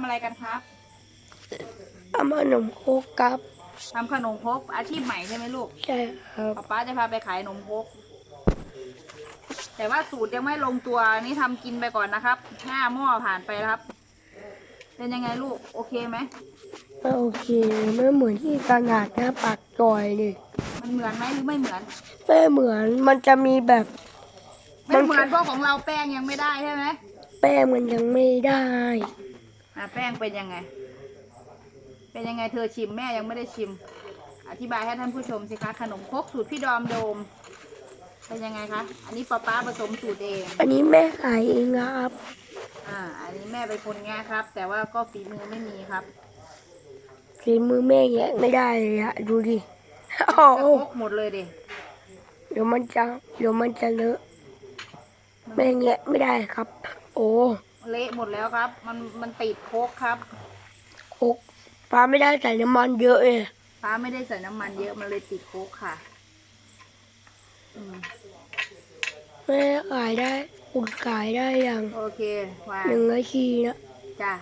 ทำอะไรกันครับเอามาขนมโคกครับทำขนมครกอาชีพใหม่ใช่ไหมลูกใช่ครับป๊าป๊าจะพาไปขายขนมครกแต่ว่าสูตรยังไม่ลงตัวนี่ทำกินไปก่อนนะครับห้าหม้อผ่านไปแล้วครับ เป็นยังไงลูกโอเคไหมไม่โอเคไม่เหมือนที่ตลาดหน้าปากซอยเลยมันเหมือนไหมหรือไม่เหมือนไม่เหมือนมันจะมีแบบไม่เหมือนเพราะของเราแป้งยังไม่ได้ใช่ไหมแป้งมันยังไม่ได้ อะแป้งเป็นยังไง เป็นยังไงเธอชิมแม่ยังไม่ได้ชิม อธิบายให้ท่านผู้ชมสิคะขนมครกสูตรพี่ดอมโดม เป็นยังไงคะ อันนี้ป๊าป๊าผสมสูตรเอง อันนี้แม่ขายเองครับ อ่า อันนี้แม่เป็นคนง่ายครับ แต่ว่าก็ฝีมือไม่มีครับฝีมือแม่แยกไม่ได้เลยอะดูดิโอ้จะโหครกหมดเลยดิเดี๋ยวมันจะเดี๋ยวมันจะเลอะแม่แยกไม่ได้ครับ โอ้ เละหมดแล้วครับ มันมันติดโคกครับโคกปลาไม่ได้ใส่น้ำมันเยอะเลยฟ้าไม่ได้ใส่น้ำมันเยอะมันเลยติดโคกค่ะอืมแม่ขายได้คุณขายได้อย่างโอเควางหนึ่งนาทีนะจ้ะ